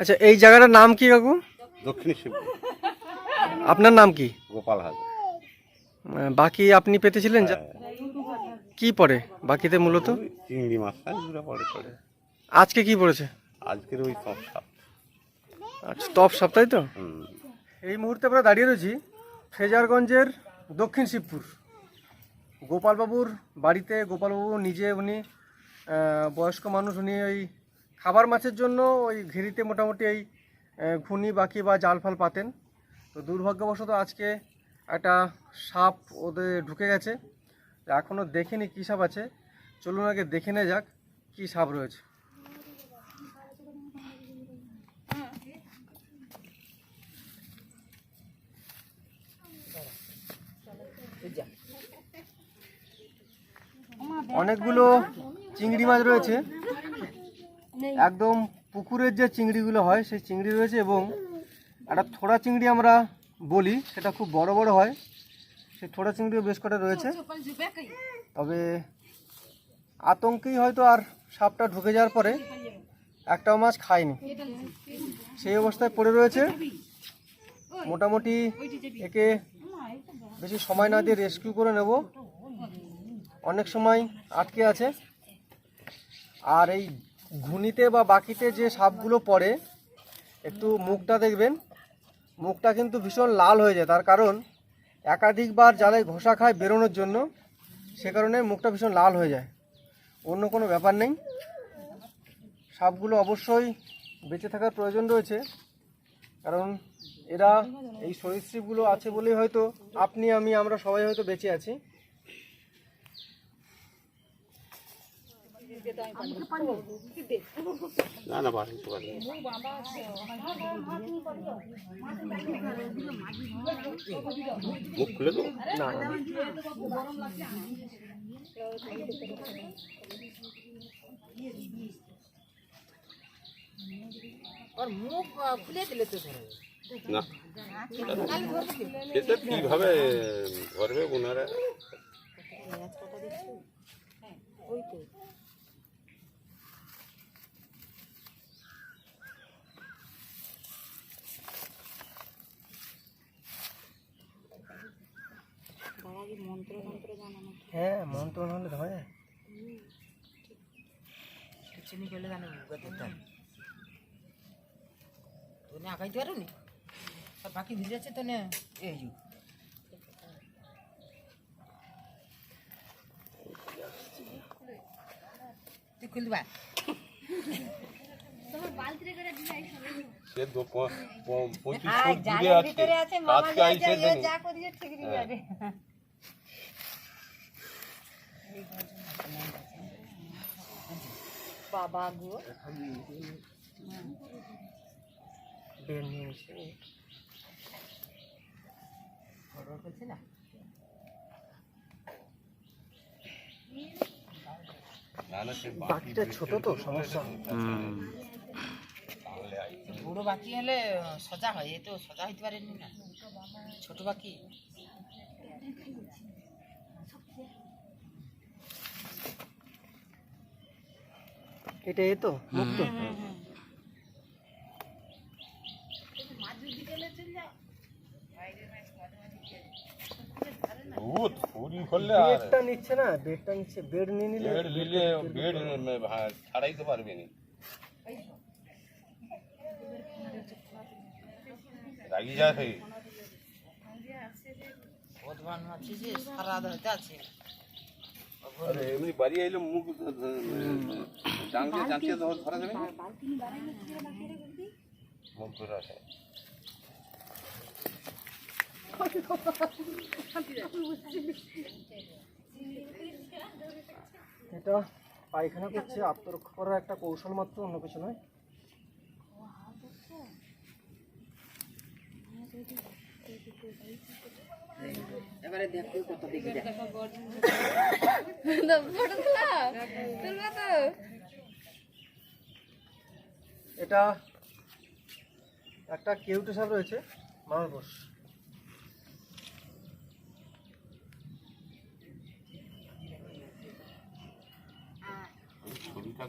আচ্ছা এই জায়গাটার নাম কি কাকু? দক্ষিণ শিব আপনার নাম কি? গোপাল হাজার। আহ, বাকি আপনি পেতেছিলেন যা- কি পড়ে বাকিতে মূলত? চিংড়ি মাছ হ্যাঁ পড়ে পড়ে আজকে কি পড়েছে? আজকের ওই সব সাপ। আচ্ছা টপ সপ্তাহে তো? এই মুহূর্তে আমরা দাঁড়িয়ে রয়েছি ফ্রেজারগঞ্জের দক্ষিণ শিবপুর। গোপালবাবুর বাড়িতে গোপালবাবু নিজে উনি বয়স্ক মানুষ উনি ওই খাবার মাছের জন্য ওই ঘেরিতে মোটামুটি এই ঘুনি, বাকি বা জাল ফাল পাতেন। তো দুর্ভাগ্যবশত আজকে একটা সাপ ওদের ঢুকে গেছে। এখনও দেখিনি কী সাপ আছে। চলুন আগে দেখে নেওয়া যাক কী সাপ রয়েছে। অনেকগুলো চিংড়ি মাছ রয়েছে। একদম পুকুরের যে চিংড়িগুলো হয় সেই চিংড়ি রয়েছে এবং একটা থোড়া চিংড়ি আমরা বলি সেটা খুব বড় বড় হয়। সেই থোড়া চিংড়িও বেশ কটা রয়েছে। তবে আতঙ্কেই হয়তো আর সাপটা ঢুকে যাওয়ার পরে একটাও মাছ খায়নি। সেই অবস্থায় পড়ে রয়েছে। মোটামুটি একে বেশি সময় না দিয়ে রেস্কিউ করে নেব। অনেক সময় আটকে আছে। আর এই ঘুনিতে বা বাকিতে যে সাপগুলো পড়ে, একটু মুখটা দেখবেন। মুখটা কিন্তু ভীষণ লাল হয়ে যায়, তার কারণ একাধিকবার জালে ঘষা খায় বেরোনোর জন্য, সে কারণে মুখটা ভীষণ লাল হয়ে যায়। অন্য কোনো ব্যাপার নেই। সাপগুলো অবশ্যই বেঁচে থাকার প্রয়োজন রয়েছে, কারণ এরা এই সরীসৃপগুলো আছে বলেই হয়তো আপনি, আমি, আমরা সবাই হয়তো বেঁচে আছি। না না বাড়ি তো বাড়ি মুখ খুলে দেবো না না ওর মুখ আহ, খুলে দিলে তো ধরে না এটা কীভাবে ধরবে ওনারা ওই তো বাবাজি মন্ত্র মন্ত্র জানা না হ্যাঁ মন্ত্র নাহলে হয়। চিনি করলে জানে তো না খাইতে পারো নি আর বাকি ভিজে আছে তো না এই যু। তুই খুলবা পঁচিশ ফুট দূরে আছে। আইসে যা দেনি যা করিয়ে ঠিক দিয়ে যাবে বাবা গো। বাকিটা ছোট তো সমস্যা। বড় বাকি হলে সজা হয় এ তো সজা হইতে পারেনি না। ছোট বাকি। এটা এ তো ভূত করলে আর বেডটা নিচ্ছে না বেডটা নিচ্ছে বেড নিয়ে নিলে বেড নিলে বেড ছাড়াইতে পারবে না। রাগি সেই যে সারা ধরতে আছে। এমনি বাড়ি আইলে মুখ চাঁচিয়ে ধর ধরা যাবে? মুখ ধরে আসে। এটা পায়খানা করছে আত্মরক্ষা করার একটা কৌশল মাত্র অন্য কিছু নয়। এবারে দেখো কত দেখি। দেখ এটা একটা কেউটে সাপ রয়েছে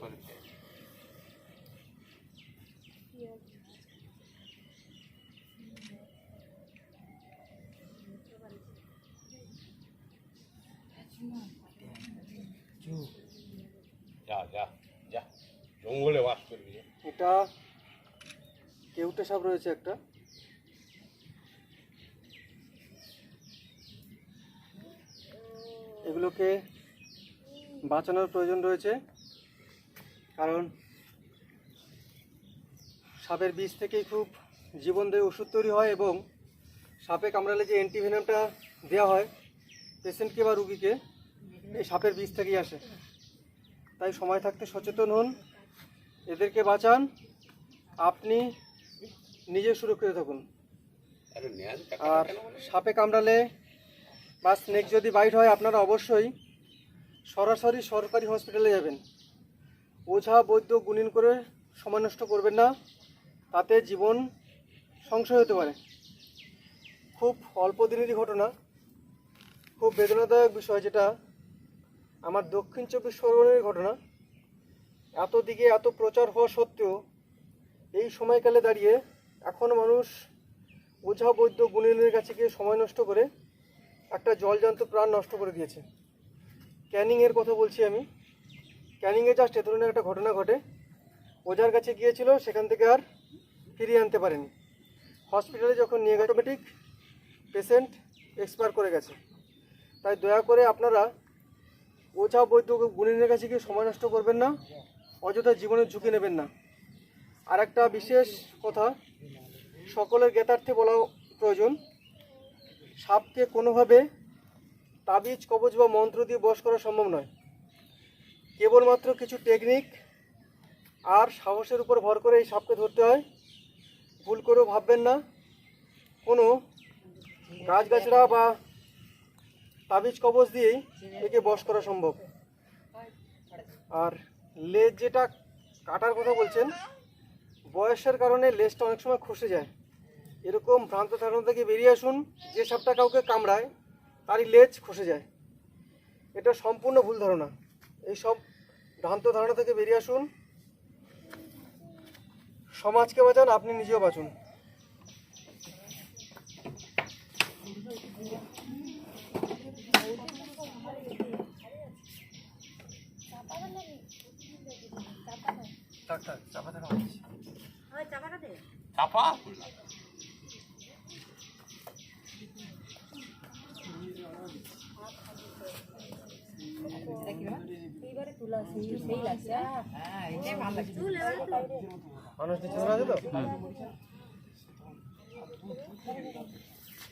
করে যা যা যা। জঙ্গলে বাস এটা কেউটে সাপ রয়েছে একটা। এগুলোকে বাঁচানোর প্রয়োজন রয়েছে, কারণ সাপের বীজ থেকেই খুব জীবনদায়ী ওষুধ তৈরি হয় এবং সাপে কামড়ালে যে অ্যান্টিভেনামটা দেওয়া হয় পেশেন্টকে বা রুগীকে, এই সাপের বিষ থেকেই আসে। তাই সময় থাকতে সচেতন হন এদেরকে বাঁচান। আপনি নিজে সুরক্ষিত থাকুন। আর সাপে কামড়ালে বা স্নেক যদি বাইট হয় আপনারা অবশ্যই সরাসরি সরকারি হসপিটালে যাবেন। ওঝা বৈদ্য গুণিন করে সময় নষ্ট করবেন না। তাতে জীবন সংশয় হতে পারে। খুব অল্প দিনেরই ঘটনা। খুব বেদনাদায়ক বিষয় যেটা। আমার দক্ষিণ চব্বিশ পরগনার ঘটনা। এত দিকে এত প্রচার হওয়া সত্ত্বেও এই সময়কালে দাঁড়িয়ে এখন মানুষ ওঝা বৈদ্য গুণিনের কাছে গিয়ে সময় নষ্ট করে একটা জলজান্ত প্রাণ নষ্ট করে দিয়েছে। ক্যানিংয়ের কথা বলছি আমি। ক্যানিংয়ে জাস্ট এ ধরনের একটা ঘটনা ঘটে। ওঝার কাছে গিয়েছিল, সেখান থেকে আর ফিরিয়ে আনতে পারেনি। হসপিটালে যখন নিয়ে গেছে অটোমেটিক পেশেন্ট এক্সপায়ার করে গেছে। তাই দয়া করে আপনারা ওঝা বৈদ্য গুণিনের কাছে গিয়ে সময় নষ্ট করবেন না। অযথা জীবনের ঝুঁকি নেবেন না। আর একটা বিশেষ কথা, সকলের জ্ঞাতার্থে বলা প্রয়োজন। সাপকে কোনোভাবে তাবিজ কবজ বা মন্ত্র দিয়ে বশ করা সম্ভব নয়। কেবলমাত্র কিছু টেকনিক আর সাহসের উপর ভর করে এই সাপকে ধরতে হয়। ভুল করেও ভাববেন না। কোনো গাছগাছড়া বা তাবিজ কবজ দিয়েই একে বশ করা সম্ভব। আর লেজ যেটা কাটার কথা বলছেন, বয়সের কারণে লেজটা অনেক সময় খসে যায়। এরকম ভ্রান্ত ধারণা থেকে বেরিয়ে আসুন, যে সাপটা কাউকে কামড়ায়, তারই লেজ খসে যায়। এটা সম্পূর্ণ ভুল ধারণা। এই সব ভ্রান্ত ধারণা থেকে বেরিয়ে আসুন। সমাজকে বাঁচান, আপনি নিজেও বাঁচুন। চাপা? হ্যাঁ মানুষ নিচে ধরা আছে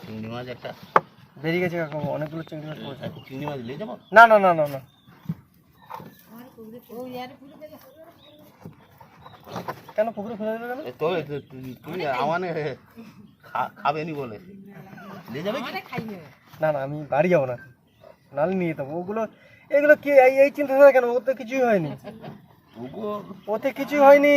চিংড়ি মাছ একটা। বেরিয়ে গেছে কাকু অনেকগুলো চিংড়ি মাছ পড়েছে। চিংড়ি মাছ নিয়ে যাব? না না না না না। কেন পুকুরে ফেলে দেবে কেন? তো এ তো তুই তুই খাবে নি বলে। নিয়ে যাবে? না না আমি বাড়ি যাব না। নালে নিয়ে যেতাম। ওগুলো এগুলো কি এই এই চিন্তাধারা কেন? তো কিছুই হয়নি। তবুও ওতে কিছুই হয়নি।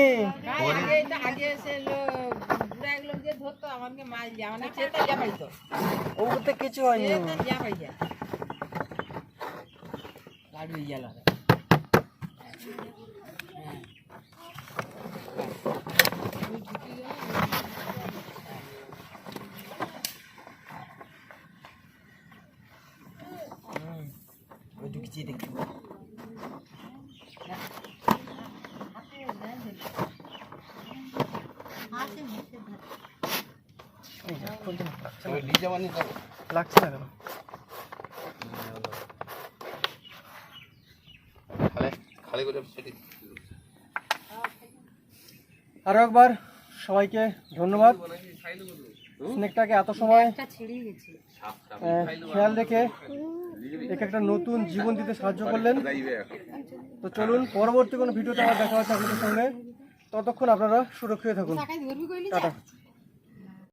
ওতে কিছু হয়নি। চেতা যা পাই যা লাড়ু গেল। ওই ঢুকছি দেখি। লাগছে নি কেন? আরও একবার সবাইকে ধন্যবাদ। স্নেকটাকে এত সময় খেয়াল রেখে একে একটা নতুন জীবন দিতে সাহায্য করলেন। তো চলুন পরবর্তী কোনো ভিডিওতে আমার দেখা হচ্ছে আপনাদের সঙ্গে। ততক্ষণ আপনারা সুরক্ষিত থাকুন। টাটা।